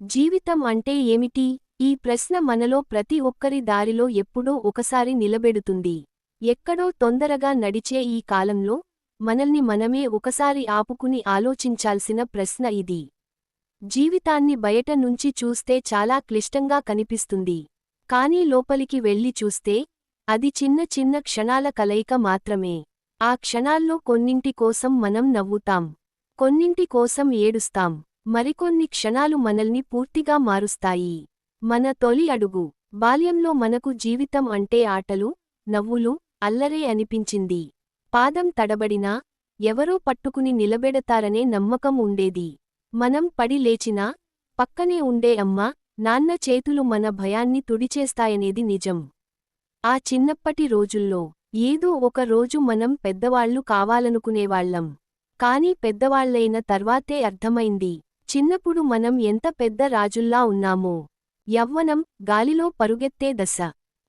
జీవితం అంటే ఏమిటి? ఈ ప్రశ్న మనలో ప్రతి ఒక్కరి దారిలో ఎప్పుడో ఒకసారి నిలబెడుతుంది. ఎక్కడో తొందరగా నడిచే ఈ కాలంలో మనల్ని మనమే ఒకసారి ఆపుకుని ఆలోచించాల్సిన ప్రశ్న ఇది. జీవితాన్ని బయట నుంచి చూస్తే చాలా క్లిష్టంగా కనిపిస్తుంది. కానీ లోపలికి వెళ్ళి చూస్తే అది చిన్న చిన్న క్షణాల కలయిక మాత్రమే. ఆ క్షణాల్లో కొన్నింటి కోసం మనం నవ్వుతాం. కొన్నింటి కోసం ఏడుస్తాం. మరికొన్ని క్షణాలు మనల్ని పూర్తిగా మారుస్తాయి. మన తొలి అడుగు బాల్యంలో మనకు జీవితం అంటే ఆటలు నవ్వులు అల్లరే అనిపించింది. పాదం తడబడినా ఎవరో పట్టుకుని నిలబెడతారనే నమ్మకం ఉండేది. మనం పడి లేచినా పక్కనే ఉండే అమ్మ నాన్న చేతులు మన భయాన్ని తుడిచేస్తాయనేది నిజం. ఆ చిన్నప్పటి రోజుల్లో ఏదో ఒక రోజు మనం పెద్దవాళ్ళు కావాలనుకునేవాళ్ళం కాని పెద్దవాళ్ళైన తర్వాతే అర్థమైంది. చిన్నప్పుడు మనం ఎంత పెద్ద రాజుల్లా ఉన్నామో. యవ్వనం గాలిలో పరుగెత్తే దశ.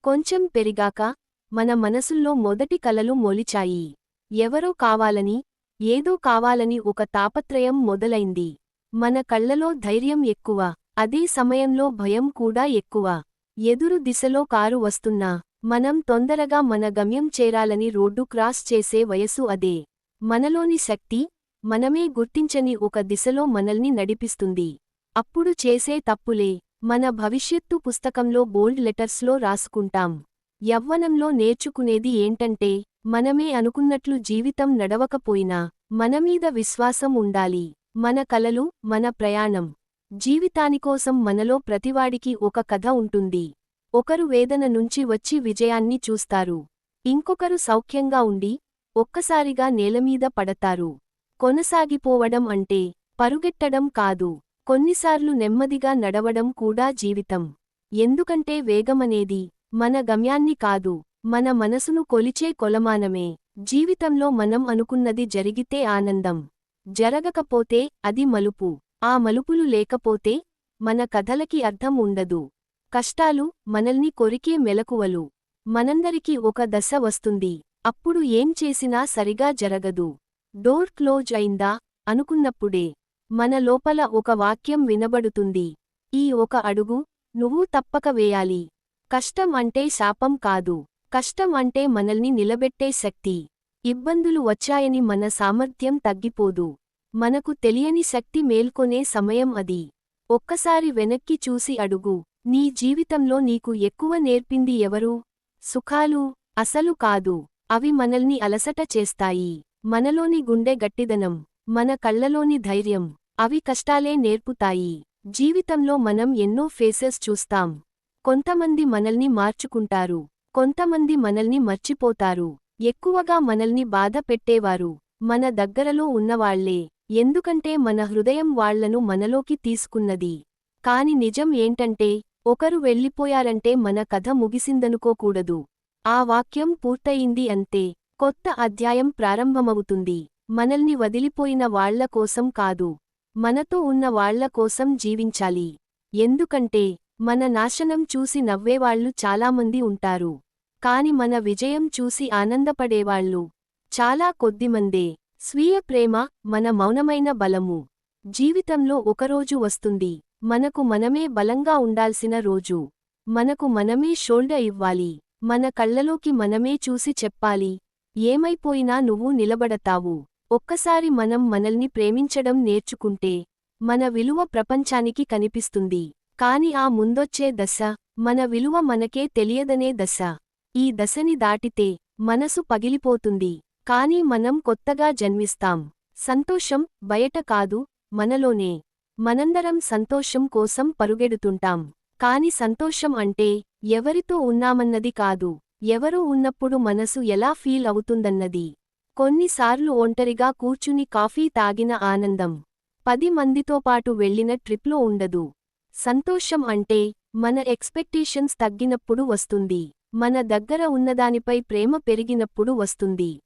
కొంచెం పెరిగాక మన మనసుల్లో మొదటి కలలు మొలిచాయి. ఎవరో కావాలని ఏదో కావాలని ఒక తాపత్రయం మొదలైంది. మన కళ్ళలో ధైర్యం ఎక్కువ. అదే సమయంలో భయం కూడా ఎక్కువ. ఎదురు దిశలో కారు వస్తున్నా మనం తొందరగా మన గమ్యం చేరాలని రోడ్డు క్రాస్ చేసే వయసు అదే. మనలోని శక్తి మనమే గుర్తించని ఒక దిశలో మనల్ని నడిపిస్తుంది. అప్పుడు చేసే తప్పులే. మన భవిష్యత్తు పుస్తకంలో బోల్డ్ లెటర్స్లో రాసుకుంటాం. యవ్వనంలో నేర్చుకునేది ఏంటంటే మనమే అనుకున్నట్లు జీవితం నడవకపోయినా మనమీద విశ్వాసం ఉండాలి. మన కలలు మన ప్రయాణం. జీవితానికోసం మనలో ప్రతివాడికి ఒక కథ ఉంటుంది. ఒకరు వేదన నుంచి వచ్చి విజయాన్ని చూస్తారు. ఇంకొకరు సౌఖ్యంగా ఉండి ఒక్కసారిగా నేలమీద పడతారు. కొనసాగిపోవడం అంటే పరుగెట్టడం కాదు. కొన్నిసార్లు నెమ్మదిగా నడవడం కూడా జీవితం. ఎందుకంటే వేగమనేది మన గమ్యాన్ని కాదు మన మనసును కొలిచే కొలమానమే. జీవితంలో మనం అనుకున్నది జరిగితే ఆనందం. జరగకపోతే అది మలుపు. ఆ మలుపులు లేకపోతే మన కథలకి అర్థం ఉండదు. కష్టాలు మనల్ని కొరికే మెలకువలు. మనందరికీ ఒక దశ వస్తుంది. అప్పుడు ఏం చేసినా సరిగా జరగదు. డోర్ క్లోజ్ అయిందా? అనుకున్నప్పుడే. మన లోపల ఒక వాక్యం వినబడుతుంది. ఈ ఒక అడుగు నువ్వు తప్పక వేయాలి. కష్టం అంటే శాపం కాదు. కష్టం అంటే మనల్ని నిలబెట్టే శక్తి. ఇబ్బందులు వచ్చాయని మన సామర్థ్యం తగ్గిపోదు. మనకు తెలియని శక్తి మేల్కొనే సమయం అది. ఒక్కసారి వెనక్కి చూసి అడుగు. నీ జీవితంలో నీకు ఎక్కువ నేర్పింది ఎవరు? సుఖాలు? అసలు కాదు. అవి మనల్ని అలసట చేస్తాయి. మనలోని గుండె గట్టిదనం మన కళ్ళలోని ధైర్యం అవి కష్టాలే నేర్పుతాయి. జీవితంలో మనం ఎన్నో ఫేసెస్ చూస్తాం. కొంతమంది మనల్ని మార్చుకుంటారు. కొంతమంది మనల్ని మర్చిపోతారు. ఎక్కువగా మనల్ని బాధ పెట్టేవారు. మన దగ్గరలో ఉన్నవాళ్ళే. ఎందుకంటే మన హృదయం వాళ్ళను మనలోకి తీసుకున్నది. కాని నిజం ఏంటంటే ఒకరు వెళ్ళిపోయారంటే మన కథ ముగిసిందనుకోకూడదు. ఆ వాక్యం పూర్తయింది అంతే. కొత్త అధ్యాయం ప్రారంభమవుతుంది. మనల్ని వదిలిపోయిన వాళ్ళ కోసం కాదు. మనతో ఉన్న వాళ్ళ కోసం జీవించాలి. ఎందుకంటే మన నాశనం చూసి నవ్వేవాళ్ళు చాలామంది ఉంటారు. కాని మన విజయం చూసి ఆనందపడేవాళ్ళు చాలా కొద్దిమందే. స్వీయ ప్రేమ మన మౌనమైన బలము. జీవితంలో ఒకరోజు వస్తుంది. మనకు మనమే బలంగా ఉండాల్సిన రోజు. మనకు మనమే షోల్డ ఇవ్వాలి. మన కళ్ళలోకి మనమే చూసి చెప్పాలి. ఏమైపోయినా నువ్వు నిలబడతావు. ఒక్కసారి మనం మనల్ని ప్రేమించడం నేర్చుకుంటే మన విలువ ప్రపంచానికి కనిపిస్తుంది. కాని ఆ ముందొచ్చే దశ మన విలువ మనకే తెలియదనే దశ. ఈ దశని దాటితే మనసు పగిలిపోతుంది. కాని మనం కొత్తగా జన్మిస్తాం. సంతోషం బయట కాదు మనలోనే. మనందరం సంతోషం కోసం పరుగెడుతుంటాం. కాని సంతోషం అంటే ఎవరితో ఉన్నామన్నది కాదు. ఎవరూ ఉన్నప్పుడు మనసు ఎలా ఫీల్ అవుతుందన్నది. కొన్నిసార్లు ఒంటరిగా కూర్చుని కాఫీ తాగిన ఆనందం. పది మందితో పాటు వెళ్ళిన ట్రిప్లో ఉండదు. సంతోషం అంటే మన ఎక్స్పెక్టేషన్స్ తగ్గినప్పుడు వస్తుంది. మన దగ్గర ఉన్నదానిపై ప్రేమ పెరిగినప్పుడు వస్తుంది.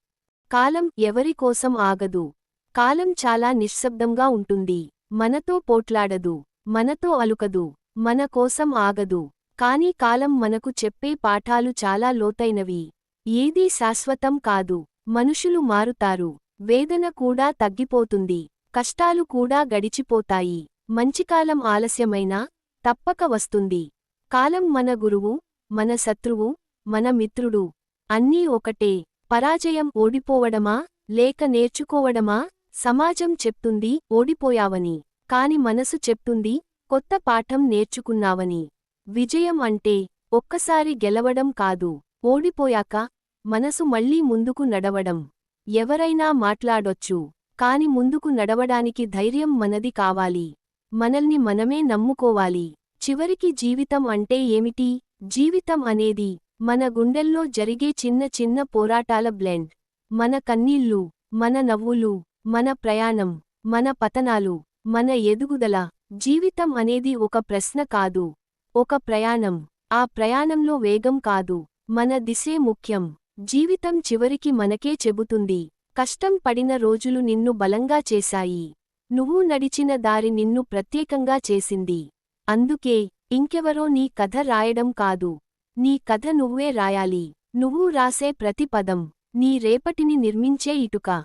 కాలం ఎవరి కోసం ఆగదు. కాలం చాలా నిశ్శబ్దంగా ఉంటుంది. మనతో పోట్లాడదు. మనతో అలుకదు. మన కోసం ఆగదు. కాని కాలం మనకు చెప్పే పాఠాలు చాలా లోతైనవి. ఏదీ శాశ్వతం కాదు. మనుషులు మారుతారు. వేదన కూడా తగ్గిపోతుంది. కష్టాలు కూడా గడిచిపోతాయి. మంచికాలం ఆలస్యమైనా తప్పక వస్తుంది. కాలం మన గురువు మన శత్రువు మన మిత్రుడు. అన్నీ ఒకటే. పరాజయం ఓడిపోవడమా? లేక నేర్చుకోవడమా? సమాజం చెప్తుంది ఓడిపోయావని. కాని మనసు చెప్తుంది కొత్త పాఠం నేర్చుకున్నావని. విజయం అంటే ఒక్కసారి గెలవడం కాదు ఓడిపోయాక మనసు మళ్ళీ ముందుకు నడవడం. ఎవరైనా మాట్లాడొచ్చు కాని ముందుకు నడవడానికి ధైర్యం మనది కావాలి. మనల్ని మనమే నమ్ముకోవాలి. చివరికి జీవితం అంటే ఏమిటి? జీవితం అనేది మన గుండెల్లో జరిగే చిన్న చిన్న పోరాటాల బ్లెండ్. మన కన్నీళ్ళు మన నవ్వులు మన ప్రయాణం మన పతనాలు మన ఎదుగుదల జీవితం అనేది ఒక ప్రశ్న కాదు. ఒక ప్రయాణం. ఆ ప్రయాణంలో వేగం కాదు. మన దిశే ముఖ్యం. జీవితం చివరికి మనకే చెబుతుంది. కష్టం పడిన రోజులు నిన్ను బలంగా చేశాయి. నువ్వు నడిచిన దారి నిన్ను ప్రత్యేకంగా చేసింది. అందుకే ఇంకెవరో నీ కథ రాయడం కాదు. నీ కథ నువ్వే రాయాలి. నువ్వు రాసే ప్రతి పదం. నీ రేపటిని నిర్మించే ఇటుక.